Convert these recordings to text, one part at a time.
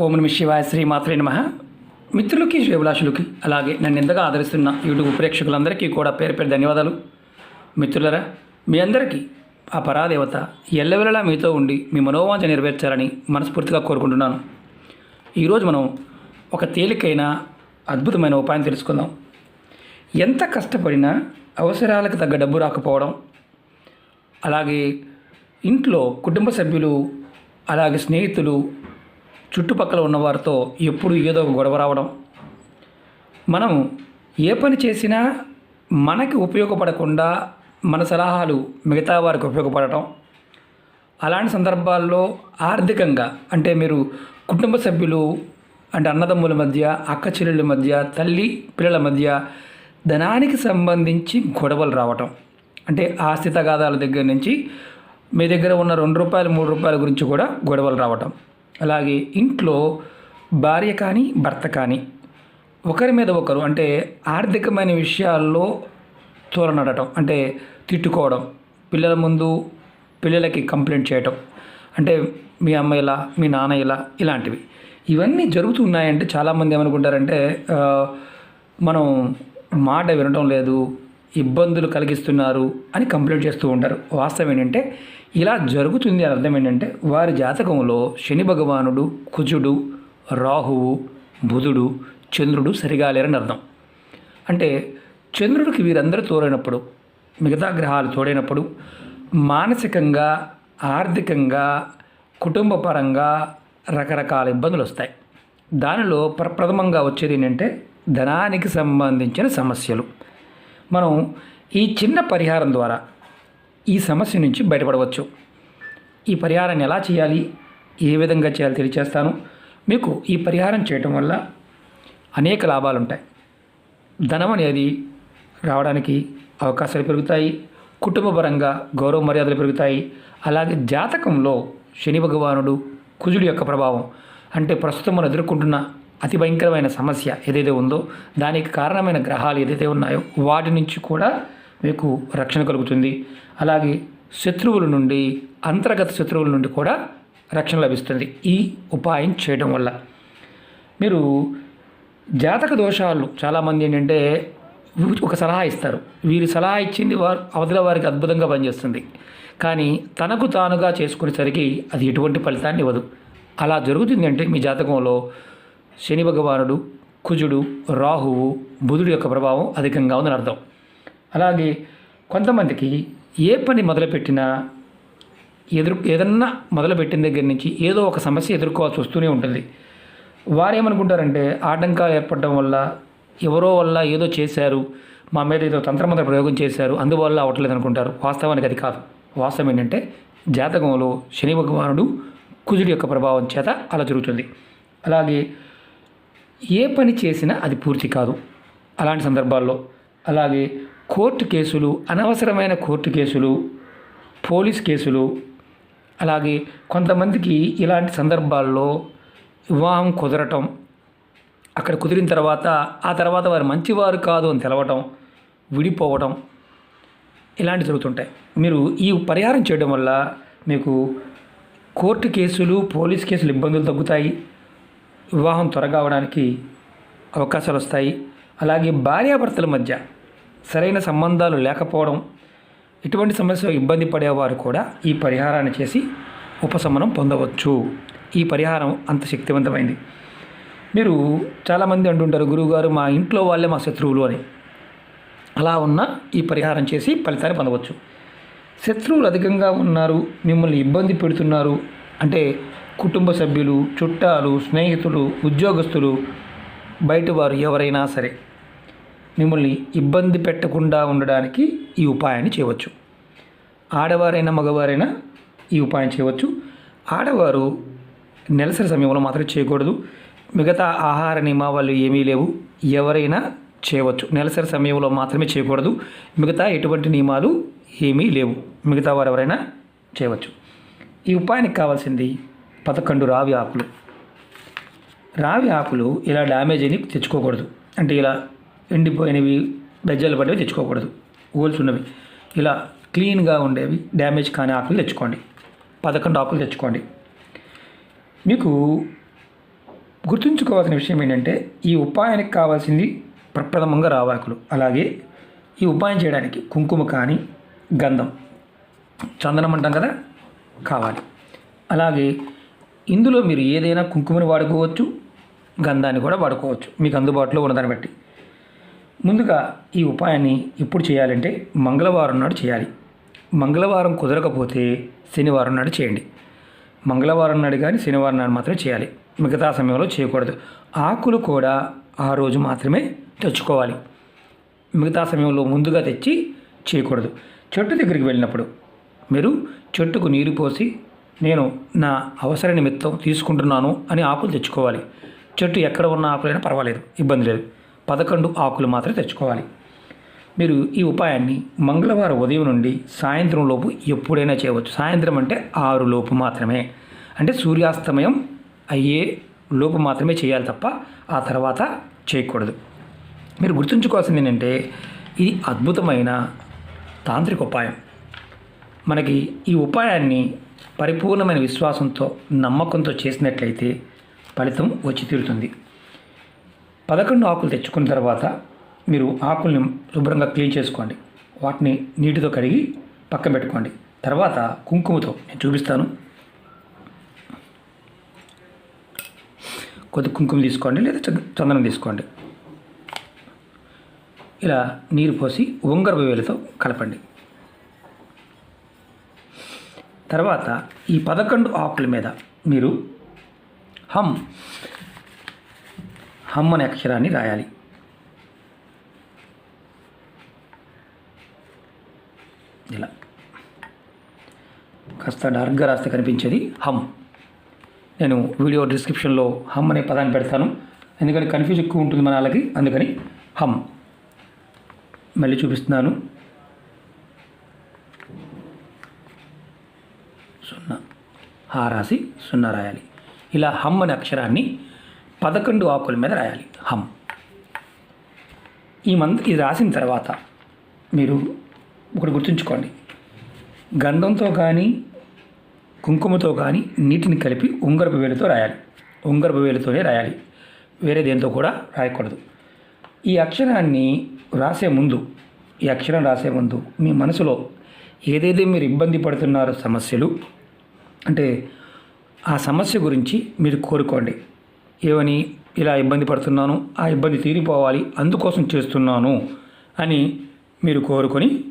ఓం నమ శివాయ శ్రీ మాత్రే నమ. మిత్రులకి శ్రేభిలాషులకి అలాగే నన్ను ఎంతగా ఆదరిస్తున్న యూట్యూబ్ ప్రేక్షకులందరికీ కూడా పేరు పేరు ధన్యవాదాలు. మిత్రులరా మీ అందరికీ ఆ పరాదేవత ఎల్లవెల్లలా మీతో ఉండి మీ మనోవాంఛ నెరవేర్చాలని మనస్ఫూర్తిగా కోరుకుంటున్నాను. ఈరోజు మనం ఒక తేలికైన అద్భుతమైన ఉపాయం తెలుసుకుందాం. ఎంత కష్టపడినా అవసరాలకు తగ్గ డబ్బు రాకపోవడం అలాగే ఇంట్లో కుటుంబ సభ్యులు అలాగే స్నేహితులు చుట్టుపక్కల ఉన్నవారితో ఎప్పుడు ఏదో ఒక గొడవ రావడం. మనం ఏ పని చేసినా మనకి ఉపయోగపడకుండా మన సలహాలు మిగతా వారికి ఉపయోగపడటం. అలాంటి సందర్భాల్లో ఆర్థికంగా అంటే మీరు కుటుంబ సభ్యులు అంటే అన్నదమ్ముల మధ్య అక్క చెల్లెళ్ళ మధ్య తల్లి పిల్లల మధ్య ధనానికి సంబంధించి గొడవలు రావటం. అంటే ఆస్తి తగాదాల దగ్గర నుంచి మీ దగ్గర ఉన్న రెండు రూపాయలు మూడు రూపాయల గురించి కూడా గొడవలు రావటం. అలాగే ఇంట్లో భార్య కానీ భర్త కానీ ఒకరి మీద ఒకరు అంటే ఆర్థికమైన విషయాల్లో తోరనడటం అంటే తిట్టుకోవడం పిల్లల ముందు పిల్లలకి కంప్లైంట్ చేయటం అంటే మీ అమ్మ ఇలా మీ నాన్న ఇలా ఇలాంటివి. ఇవన్నీ జరుగుతున్నాయంటే చాలామంది ఏమనుకుంటారంటే మనం మాట వినటం లేదు ఇబ్బందులు కలిగిస్తున్నారు అని కంప్లైంట్ చేస్తూ ఉంటారు. వాస్తవం ఏంటంటే ఇలా జరుగుతుంది అని అర్థం ఏంటంటే వారి జాతకంలో శని భగవానుడు కుజుడు రాహువు బుధుడు చంద్రుడు సరిగా లేరని అర్థం. అంటే చంద్రుడికి వీరందరూ తోడైనప్పుడు మిగతా గ్రహాలు తోడైనప్పుడు మానసికంగా ఆర్థికంగా కుటుంబపరంగా రకరకాల ఇబ్బందులు వస్తాయి. దానిలో ప్రప్రథమంగా వచ్చేది ఏంటంటే ధనానికి సంబంధించిన సమస్యలు. మనం ఈ చిన్న పరిహారం ద్వారా ఈ సమస్య నుంచి బయటపడవచ్చు. ఈ పరిహారాన్ని ఎలా చేయాలి? ఏ విధంగా చేయాలి తెలియచేస్తాను. మీకు ఈ పరిహారం చేయటం వల్ల అనేక లాభాలు ఉంటాయి ధనం అనేది రావడానికి అవకాశాలు పెరుగుతాయి. కుటుంబపరంగా గౌరవ మర్యాదలు పెరుగుతాయి. అలాగే జాతకంలో శని భగవానుడు కుజుడు యొక్క ప్రభావం అంటే ప్రస్తుతం మనం ఎదుర్కొంటున్న అతి భయంకరమైన సమస్య ఏదైతే ఉందో దానికి కారణమైన గ్రహాలు ఏదైతే ఉన్నాయో వాటి నుంచి కూడా మీకు రక్షణ కలుగుతుంది. అలాగే శత్రువుల నుండి అంతర్గత శత్రువుల నుండి కూడా రక్షణ లభిస్తుంది ఈ ఉపాయం చేయడం వల్ల. మీరు జాతక దోషాలు చాలామంది ఏంటంటే ఒక సలహా ఇస్తారు. వీరి సలహా ఇచ్చింది వారు అవతల వారికి అద్భుతంగా పనిచేస్తుంది. కానీ తనకు తానుగా చేసుకునేసరికి అది ఎటువంటి ఫలితాన్ని ఇవ్వదు. అలా జరుగుతుంది అంటే మీ జాతకంలో శని భగవానుడు కుజుడు రాహువు బుధుడు యొక్క ప్రభావం అధికంగా ఉందని అర్థం. అలాగే కొంతమందికి ఏ పని మొదలుపెట్టినా ఎదురు ఏదన్నా మొదలుపెట్టిన దగ్గర నుంచి ఏదో ఒక సమస్య ఎదుర్కోవాల్సి వస్తూనే ఉంటుంది. వారు ఏమనుకుంటారంటే ఆటంకాలు ఏర్పడడం వల్ల ఎవరో వల్ల ఏదో చేశారు మా మీద ఏదో తంత్రమంత్ర ప్రయోగం చేశారు అందువల్ల అవ్వట్లేదు అనుకుంటారు వాస్తవానికి అది కాదు. వాస్తవం ఏంటంటే జాతకంలో శని భగవానుడు కుజుడి యొక్క ప్రభావం చేత అలా జరుగుతుంది. అలాగే ఏ పని చేసినా అది పూర్తి కాదు. అలాంటి సందర్భాల్లో అలాగే కోర్టు కేసులు అనవసరమైన కోర్టు కేసులు పోలీస్ కేసులు అలాగే కొంతమందికి ఇలాంటి సందర్భాల్లో వివాహం కుదరటం అక్కడ కుదిరిన తర్వాత ఆ తర్వాత వారు మంచివారు కాదు అని తెలవటం విడిపోవటం ఇలాంటి జరుగుతుంటాయి. మీరు ఈ పరిహారం చేయడం వల్ల మీకు కోర్టు కేసులు పోలీస్ కేసులు ఇబ్బందులు తగ్గుతాయి. వివాహం త్వరగా అవడానికి అవకాశాలు వస్తాయి. అలాగే భార్యాభర్తల మధ్య సరైన సంబంధాలు లేకపోవడం ఇటువంటి సమస్యలు ఇబ్బంది పడేవారు కూడా ఈ పరిహారాన్ని చేసి ఉపశమనం పొందవచ్చు. ఈ పరిహారం అంత శక్తివంతమైంది. మీరు చాలామంది అంటుంటారు గురువుగారు మా ఇంట్లో వాళ్ళే మా శత్రువులు అని. అలా ఉన్న ఈ పరిహారం చేసి ఫలితాన్ని పొందవచ్చు. శత్రువులు అధికంగా ఉన్నారు మిమ్మల్ని ఇబ్బంది పెడుతున్నారు అంటే కుటుంబ సభ్యులు చుట్టాలు స్నేహితులు ఉద్యోగస్తులు బయటవారు ఎవరైనా సరే మిమ్మల్ని ఇబ్బంది పెట్టకుండా ఉండడానికి ఈ ఉపాయాన్ని చేయవచ్చు. ఆడవారైనా మగవారైనా ఈ ఉపాయం చేయవచ్చు. ఆడవారు నెలసరి సమయంలో మాత్రం చేయకూడదు. మిగతా ఆహార నియమావళి ఏమీ లేవు. ఎవరైనా చేయవచ్చు. నెలసరి సమయంలో మాత్రమే చేయకూడదు. మిగతా ఎటువంటి నియమాలు ఏమీ లేవు. మిగతా వారు ఎవరైనా చేయవచ్చు. ఈ ఉపాయానికి కావాల్సింది పదకొండు రావి ఆకులు. రావి ఆకులు ఇలా డ్యామేజ్ అని తెచ్చుకోకూడదు. అంటే ఇలా ఎండిపోయినవి బెజ్జలు పడేవి తెచ్చుకోకూడదు. హోల్స్ ఉన్నవి. ఇలా క్లీన్గా ఉండేవి డ్యామేజ్ కాని ఆకులు తెచ్చుకోండి. పదకొండు ఆకులు తెచ్చుకోండి. మీకు గుర్తుంచుకోవాల్సిన విషయం ఏంటంటే ఈ ఉపాయానికి కావాల్సింది ప్రప్రథమంగా రావాకులు అలాగే ఈ ఉపాయం చేయడానికి కుంకుమ కానీ గంధం. చందనం అంటాం కదా? కావాలి. అలాగే ఇందులో మీరు ఏదైనా కుంకుమని వాడుకోవచ్చు గంధాన్ని కూడా వాడుకోవచ్చు. మీకు అందుబాటులో ఉన్నదాన్ని బట్టి. ముందుగా ఈ ఉపాయాన్ని ఎప్పుడు చేయాలంటే మంగళవారం నాడు చేయాలి. మంగళవారం కుదరకపోతే శనివారం నాడు చేయండి. మంగళవారం నాడు కానీ శనివారం నాడు మాత్రమే చేయాలి. మిగతా సమయంలో చేయకూడదు. ఆకులు కూడా ఆ రోజు మాత్రమే తెచ్చుకోవాలి. మిగతా సమయంలో ముందుగా తెచ్చి చేయకూడదు. చెట్టు దగ్గరికి వెళ్ళినప్పుడు మీరు చెట్టుకు నీరు పోసి నేను నా అవసర నిమిత్తం తీసుకుంటున్నాను అని ఆకులు తెచ్చుకోవాలి. చెట్టు ఎక్కడ ఉన్న ఆకులైనా పర్వాలేదు ఇబ్బంది లేదు. పదకొండు ఆకులు మాత్రమే తెచ్చుకోవాలి. మీరు ఈ ఉపాయాన్ని మంగళవారం ఉదయం నుండి సాయంత్రం లోపు ఎప్పుడైనా చేయవచ్చు. సాయంత్రం అంటే ఆరు లోపు మాత్రమే. అంటే సూర్యాస్తమయం అయ్యే లోపు మాత్రమే చేయాలి తప్ప ఆ తర్వాత చేయకూడదు. మీరు గుర్తుంచుకోవాల్సింది ఏంటంటే ఇది అద్భుతమైన తాంత్రిక ఉపాయం మనకి ఈ ఉపాయాన్ని పరిపూర్ణమైన విశ్వాసంతో నమ్మకంతో చేసినట్లయితే ఫలితం వచ్చి తీరుతుంది. పదకొండు ఆకులు తెచ్చుకున్న తర్వాత మీరు ఆకుల్ని శుభ్రంగా క్లీన్ చేసుకోండి. వాటిని నీటితో కడిగి పక్కన పెట్టుకోండి. తర్వాత కుంకుమతో నేను చూపిస్తాను. కొద్ది కుంకుమ తీసుకోండి లేదా చందనం తీసుకోండి. ఇలా నీరు పోసి ఉంగరపు వేలతో కలపండి. తర్వాత ఈ పదకొండు ఆకుల మీద మీరు హమ్ హమ్ అనే అక్షరాన్ని రాయాలి. ఇలా. కాస్త డార్క్గా రాస్తే కనిపించేది హమ్. నేను వీడియో డిస్క్రిప్షన్లో హమ్ అనే పదాన్ని పెడతాను. ఎందుకంటే కన్ఫ్యూజ్ ఎక్కువ ఉంటుంది మన వాళ్ళకి అందుకని హమ్. మళ్ళీ చూపిస్తున్నాను సున్నా ఆ రాసి సున్నా రాయాలి. ఇలా హమ్ అనే అక్షరాన్ని పదకొండు ఆకుల మీద రాయాలి. హమ్. ఈ మంత్ ఇది రాసిన తర్వాత మీరు ఒకటి గుర్తుంచుకోండి. గంధంతో కానీ కుంకుమతో కానీ నీటిని కలిపి ఉంగరపు వేలుతో రాయాలి. ఉంగరపు వేలుతోనే రాయాలి. వేరే దేంతో కూడా రాయకూడదు. ఈ అక్షరాన్ని రాసే ముందు ఈ అక్షరం రాసే ముందు మీ మనసులో ఏదైతే మీరు ఇబ్బంది పడుతున్నారో సమస్యలు అంటే ఆ సమస్య గురించి మీరు కోరుకోండి. ఏమని? ఇలా ఇబ్బంది పడుతున్నాను ఆ ఇబ్బంది తీరిపోవాలి అందుకోసం చేస్తున్నాను అని మీరు కోరుకొని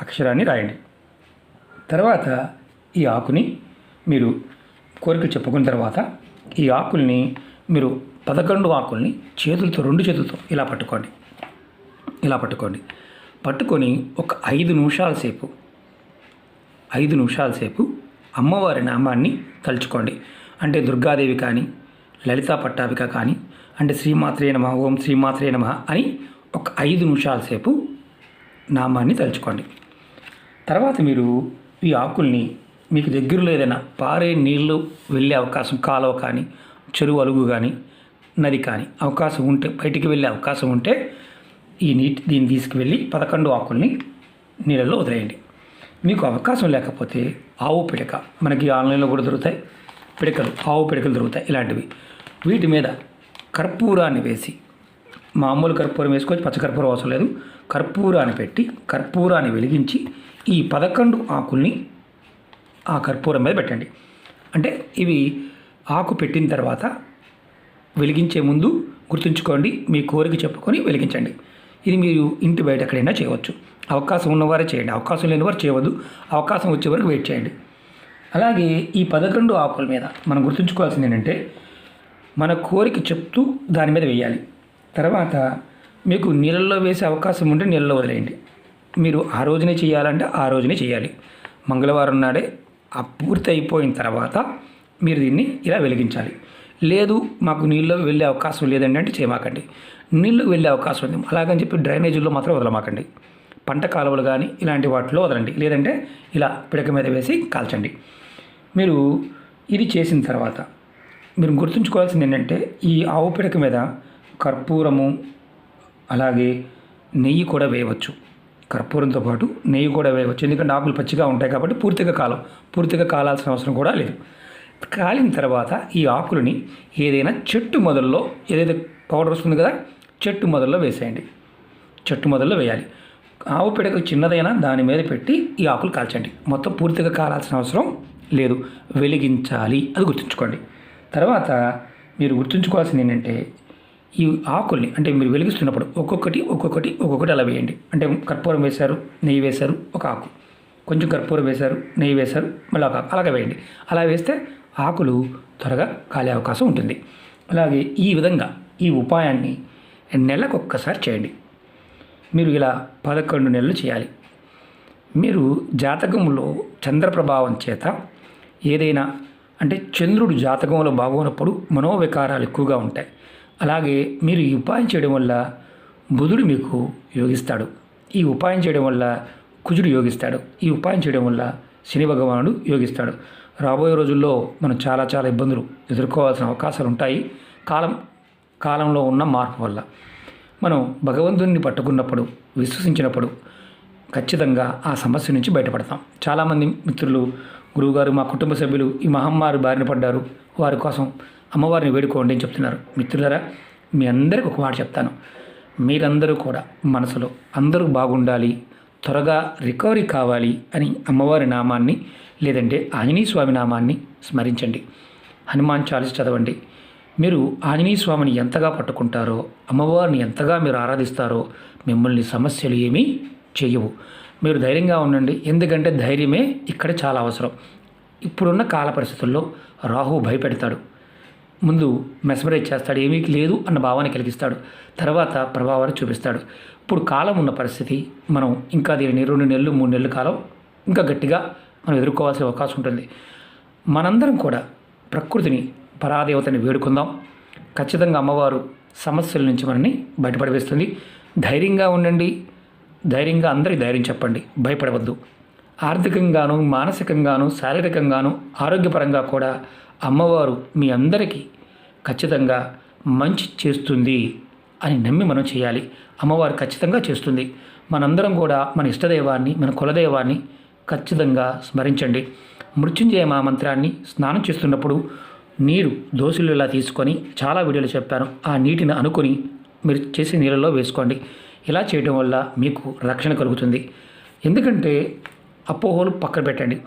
అక్షరాన్ని రాయండి. తర్వాత ఈ ఆకుని మీరు కోరిక చెప్పుకున్న తర్వాత ఈ ఆకుల్ని మీరు పదకొండు ఆకుల్ని చేతులతో రెండు చేతులతో ఇలా పట్టుకోండి. ఇలా పట్టుకోండి. పట్టుకొని ఒక ఐదు నిమిషాల సేపు ఐదు నిమిషాల సేపు అమ్మవారి నామాన్ని తలుచుకోండి. అంటే దుర్గాదేవి కానీ లలితా పట్టాభిక కానీ అంటే శ్రీమాత్రే నమ ఓం శ్రీమాత్రే నమ అని ఒక ఐదు నిమిషాల సేపు నామాన్ని తలుచుకోండి. తర్వాత మీరు ఈ ఆకుల్ని మీకు దగ్గరలో ఏదైనా పారే నీళ్ళు వెళ్ళే అవకాశం కాలువ కానీ చెరువు అలుగు కానీ నది కానీ అవకాశం ఉంటే బయటికి వెళ్ళే అవకాశం ఉంటే ఈ నీటి దీన్ని తీసుకువెళ్ళి పదకొండు ఆకుల్ని నీళ్ళల్లో వదిలేయండి. మీకు అవకాశం లేకపోతే ఆవు పిడక. మనకి ఆన్లైన్లో కూడా దొరుకుతాయి. పిడకలు ఆవు పిడకలు దొరుకుతాయి. ఇలాంటివి. వీటి మీద కర్పూరాన్ని వేసి మామూలు కర్పూరం వేసుకోవచ్చు పచ్చకర్పూరం అవసరం లేదు. కర్పూరాన్ని పెట్టి కర్పూరాన్ని వెలిగించి ఈ పదకొండు ఆకుల్ని ఆ కర్పూరం మీద పెట్టండి. అంటే ఇవి ఆకు పెట్టిన తర్వాత వెలిగించే ముందు గుర్తుంచుకోండి మీ కోరిక చెప్పుకొని వెలిగించండి. ఇది మీరు ఇంటి బయట ఎక్కడైనా చేయవచ్చు. అవకాశం ఉన్నవారే చేయండి. అవకాశం లేని వారు చేయవద్దు. అవకాశం వచ్చే వరకు వెయిట్ చేయండి. అలాగే ఈ పదకొండు ఆకుల మీద మనం గుర్తుంచుకోవాల్సింది ఏంటంటే మన కోరిక చెప్తూ దాని మీద వేయాలి. తర్వాత మీకు నీళ్ళల్లో వేసే అవకాశం ఉంటే నీళ్ళలో వదిలేయండి. మీరు ఆ రోజునే చేయాలంటే ఆ రోజునే చేయాలి. మంగళవారం నాడే ఆ పూర్తి అయిపోయిన తర్వాత మీరు దీన్ని ఇలా వెలిగించాలి. లేదు మాకు నీళ్ళు వెళ్ళే అవకాశం లేదండి అంటే చేయమాకండి. నీళ్ళు వెళ్ళే అవకాశం ఉంది. అలాగని చెప్పి డ్రైనేజీల్లో మాత్రం వదలమాకండి. పంట కాలువలు కానీ ఇలాంటి వాటిలో వదలండి. లేదంటే ఇలా పిడక మీద వేసి కాల్చండి. మీరు ఇది చేసిన తర్వాత మీరు గుర్తుంచుకోవాల్సింది ఏంటంటే ఈ ఆవు పిడక మీద కర్పూరము అలాగే నెయ్యి కూడా వేయవచ్చు. కర్పూరంతో పాటు నెయ్యి కూడా వేయవచ్చు. ఎందుకంటే ఆకులు పచ్చిగా ఉంటాయి కాబట్టి పూర్తిగా కాలం పూర్తిగా కాలాల్సిన అవసరం కూడా లేదు. కాలిన తర్వాత ఈ ఆకులని ఏదైనా చెట్టు మొదల్లో ఏదైతే పౌడర్ వస్తుంది కదా చెట్టు మొదల్లో వేసేయండి. చెట్టు మొదల్లో వేయాలి. ఆవు పిడక చిన్నదైనా దాని మీద పెట్టి ఈ ఆకులు కాల్చండి. మొత్తం పూర్తిగా కాలాల్సిన అవసరం లేదు. వెలిగించాలి. అది గుర్తుంచుకోండి. తర్వాత మీరు గుర్తుంచుకోవాల్సింది ఏంటంటే ఈ ఆకుల్ని అంటే మీరు వెలిగిస్తున్నప్పుడు ఒక్కొక్కటి ఒక్కొక్కటి ఒక్కొక్కటి అలా వేయండి. అంటే కర్పూరం వేశారు నెయ్యి వేశారు ఒక ఆకు. కొంచెం కర్పూరం వేశారు నెయ్యి వేశారు మళ్ళీ ఒక ఆకు. అలాగే వేయండి. అలా వేస్తే ఆకులు త్వరగా కాలే అవకాశం ఉంటుంది. అలాగే ఈ విధంగా ఈ ఉపాయాన్ని నెలకు ఒక్కసారి చేయండి. మీరు ఇలా పదకొండు నెలలు చేయాలి. మీరు జాతకంలో చంద్ర ప్రభావం చేత ఏదైనా అంటే చంద్రుడు జాతకంలో బాగోనప్పుడు మనోవికారాలు ఎక్కువగా ఉంటాయి. అలాగే మీరు ఈ ఉపాయం చేయడం వల్ల బుధుడు మీకు యోగిస్తాడు. ఈ ఉపాయం చేయడం వల్ల కుజుడు యోగిస్తాడు. ఈ ఉపాయం చేయడం వల్ల శని భగవానుడు యోగిస్తాడు. రాబోయే రోజుల్లో మనం చాలా చాలా ఇబ్బందులు ఎదుర్కోవాల్సిన అవకాశాలు ఉంటాయి. కాలం కాలంలో ఉన్న మార్పు వల్ల. మనం భగవంతుడిని పట్టుకున్నప్పుడు విశ్వసించినప్పుడు ఖచ్చితంగా ఆ సమస్య నుంచి బయటపడతాం. చాలామంది మిత్రులు గురువుగారు మా కుటుంబ సభ్యులు ఈ మహమ్మారి బారిన పడ్డారు. వారి కోసం అమ్మవారిని వేడుకోండి అని చెప్తున్నారు. మిత్రులరా మీ అందరికి ఒక మాట చెప్తాను. మీరందరూ కూడా మనసులో అందరూ బాగుండాలి త్వరగా రికవరీ కావాలి అని అమ్మవారి నామాన్ని లేదంటే ఆంజనేయ స్వామి నామాన్ని స్మరించండి. హనుమాన్ చాలీస్ చదవండి. మీరు ఆంజనేయ స్వామిని ఎంతగా పట్టుకుంటారో అమ్మవారిని ఎంతగా మీరు ఆరాధిస్తారో మిమ్మల్ని సమస్యలు ఏమీ చేయవు. మీరు ధైర్యంగా ఉండండి. ఎందుకంటే ధైర్యమే ఇక్కడ చాలా అవసరం. ఇప్పుడున్న కాల పరిస్థితుల్లో రాహు భయపెడతాడు. ముందు మెస్మరైజ్ చేస్తాడు. ఏమీ లేదు అన్న భావాన్ని కలిగిస్తాడు. తర్వాత ప్రభావాన్ని చూపిస్తాడు. ఇప్పుడు కాలం ఉన్న పరిస్థితి మనం ఇంకా దీనిని రెండు నెలలు మూడు నెలల కాలం ఇంకా గట్టిగా మనం ఎదుర్కోవాల్సిన అవకాశం ఉంటుంది. మనందరం కూడా ప్రకృతిని పరాదేవతని వేడుకుందాం. ఖచ్చితంగా అమ్మవారు సమస్యల నుంచి మనని బయటపడవేస్తుంది. ధైర్యంగా ఉండండి. ధైర్యంగా అందరికీ ధైర్యం చెప్పండి. భయపడవద్దు. ఆర్థికంగాను మానసికంగాను శారీరకంగాను ఆరోగ్యపరంగా కూడా అమ్మవారు మీ అందరికీ ఖచ్చితంగా మంచి చేస్తుంది అని నమ్మి మనం చేయాలి. అమ్మవారు ఖచ్చితంగా చేస్తుంది. మనందరం కూడా మన ఇష్టదైవాన్ని మన కులదైవాన్ని ఖచ్చితంగా స్మరించండి. మృత్యుంజయ మా మంత్రాన్ని స్నానం చేస్తున్నప్పుడు నీరు దోశలు ఇలా తీసుకొని చాలా వీడియోలు చెప్పాను. ఆ నీటిని అనుకొని మీరు చేసే నీళ్ళలో వేసుకోండి. ఇలా చేయడం వల్ల మీకు రక్షణ కలుగుతుంది. ఎందుకంటే అపోహలు పక్కన పెట్టండి.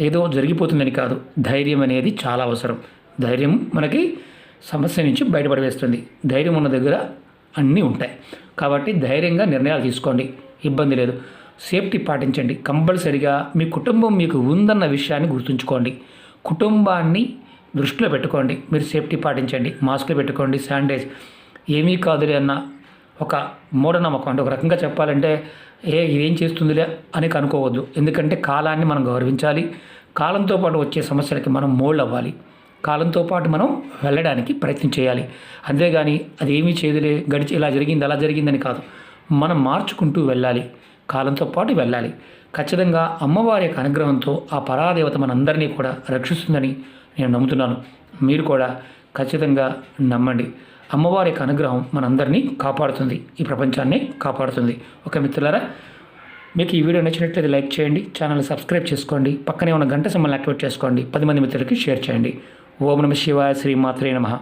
ఏదో జరిగిపోతుందని కాదు. ధైర్యం అనేది చాలా అవసరం. ధైర్యం మనకి సమస్య నుంచి బయటపడవేస్తుంది ధైర్యం ఉన్న దగ్గర అన్నీ ఉంటాయి. కాబట్టి ధైర్యంగా నిర్ణయాలు తీసుకోండి. ఇబ్బంది లేదు. సేఫ్టీ పాటించండి. కంపల్సరిగా మీ కుటుంబం మీకు ఉందన్న విషయాన్ని గుర్తుంచుకోండి. కుటుంబాన్ని దృష్టిలో పెట్టుకోండి. మీరు సేఫ్టీ పాటించండి. మాస్క్లు పెట్టుకోండి. శానిటైజ్. ఏమీ కాదులే అన్న ఒక మూఢనమ్మకం. అంటే ఒక రకంగా చెప్పాలంటే ఏ ఇదేం చేస్తుందిలే అని కనుకోవద్దు ఎందుకంటే కాలాన్ని మనం గౌరవించాలి. కాలంతో పాటు వచ్చే సమస్యలకి మనం మోల్డ్ అవ్వాలి. కాలంతో పాటు మనం వెళ్ళడానికి ప్రయత్నం చేయాలి. అంతేగాని అది ఏమీ చేయదులే. గడిచి ఇలా జరిగింది అలా జరిగిందని కాదు. మనం మార్చుకుంటూ వెళ్ళాలి. కాలంతో పాటు వెళ్ళాలి. ఖచ్చితంగా అమ్మవారి యొక్క అనుగ్రహంతో ఆ పరాదేవత మనందరినీ కూడా రక్షిస్తుందని నేను నమ్ముతున్నాను. మీరు కూడా ఖచ్చితంగా నమ్మండి. అమ్మవారి యొక్క అనుగ్రహం మనందరినీ కాపాడుతుంది. ఈ ప్రపంచాన్ని కాపాడుతుంది. ఒక మిత్రులారా మీకు ఈ వీడియో నచ్చినట్లయితే లైక్ చేయండి ఛానల్ సబ్స్క్రైబ్ చేసుకోండి పక్కనే ఉన్న గంట సింబల్ని యాక్టివేట్ చేసుకోండి పది మంది మిత్రులకి షేర్ చేయండి. ఓం నమ శివాయ శ్రీ మాత్రే నమః.